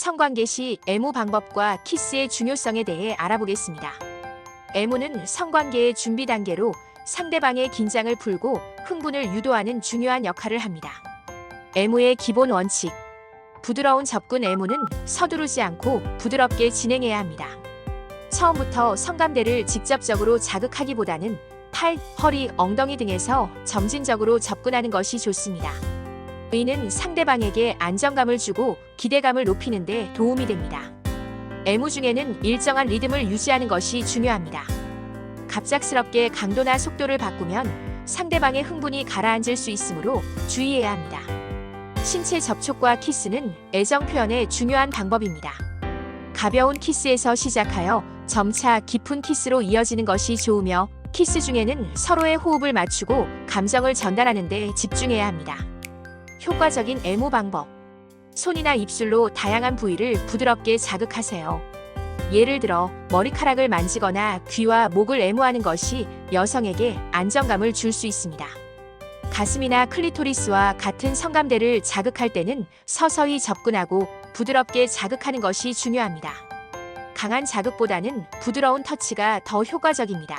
성관계 시 애무 방법과 키스의 중요성에 대해 알아보겠습니다. 애무는 성관계의 준비 단계로 상대방의 긴장을 풀고 흥분을 유도하는 중요한 역할을 합니다. 애무의 기본 원칙. 부드러운 접근 애무는 서두르지 않고 부드럽게 진행해야 합니다. 처음부터 성감대를 직접적으로 자극하기보다는 팔, 허리, 엉덩이 등에서 점진적으로 접근하는 것이 좋습니다. 이는 상대방에게 안정감을 주고 기대감을 높이는 데 도움이 됩니다. 애무 중에는 일정한 리듬을 유지하는 것이 중요합니다. 갑작스럽게 강도나 속도를 바꾸면 상대방의 흥분이 가라앉을 수 있으므로 주의해야 합니다. 신체 접촉과 키스는 애정 표현의 중요한 방법입니다. 가벼운 키스에서 시작하여 점차 깊은 키스로 이어지는 것이 좋으며 키스 중에는 서로의 호흡을 맞추고 감정을 전달하는 데 집중해야 합니다. 효과적인 애무 방법. 손이나 입술로 다양한 부위를 부드럽게 자극하세요. 예를 들어 머리카락을 만지거나 귀와 목을 애무하는 것이 여성에게 안정감을 줄 수 있습니다. 가슴이나 클리토리스와 같은 성감대를 자극할 때는 서서히 접근하고 부드럽게 자극하는 것이 중요합니다. 강한 자극보다는 부드러운 터치가 더 효과적입니다.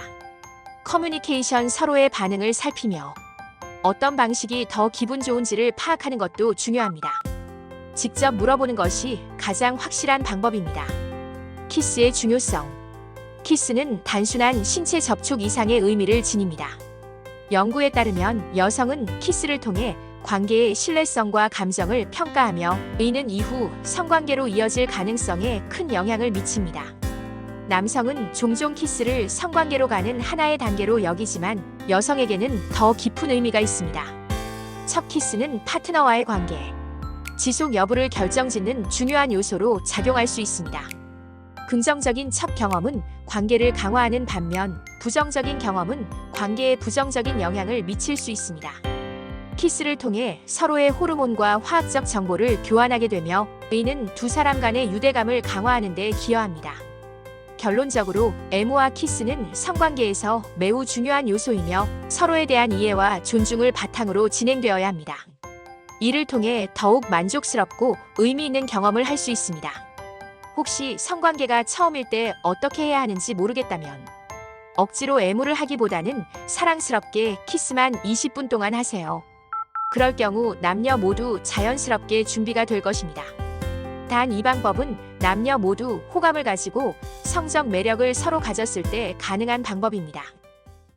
커뮤니케이션 서로의 반응을 살피며 어떤 방식이 더 기분 좋은지를 파악하는 것도 중요합니다. 직접 물어보는 것이 가장 확실한 방법입니다. 키스의 중요성. 키스는 단순한 신체 접촉 이상의 의미를 지닙니다. 연구에 따르면 여성은 키스를 통해 관계의 신뢰성과 감정을 평가하며 이는 이후 성관계로 이어질 가능성에 큰 영향을 미칩니다. 남성은 종종 키스를 성관계로 가는 하나의 단계로 여기지만 여성에게는 더 깊은 의미가 있습니다. 첫 키스는 파트너와의 관계, 지속 여부를 결정짓는 중요한 요소로 작용할 수 있습니다. 긍정적인 첫 경험은 관계를 강화하는 반면 부정적인 경험은 관계에 부정적인 영향을 미칠 수 있습니다. 키스를 통해 서로의 호르몬과 화학적 정보를 교환하게 되며 이는 두 사람 간의 유대감을 강화하는 데 기여합니다. 결론적으로 애무와 키스는 성관계에서 매우 중요한 요소이며 서로에 대한 이해와 존중을 바탕으로 진행되어야 합니다. 이를 통해 더욱 만족스럽고 의미 있는 경험을 할 수 있습니다. 혹시 성관계가 처음일 때 어떻게 해야 하는지 모르겠다면 억지로 애무를 하기보다는 사랑스럽게 키스만 20분 동안 하세요. 그럴 경우 남녀 모두 자연스럽게 준비가 될 것입니다. 단 이 방법은 남녀 모두 호감을 가지고 성적 매력을 서로 가졌을 때 가능한 방법입니다.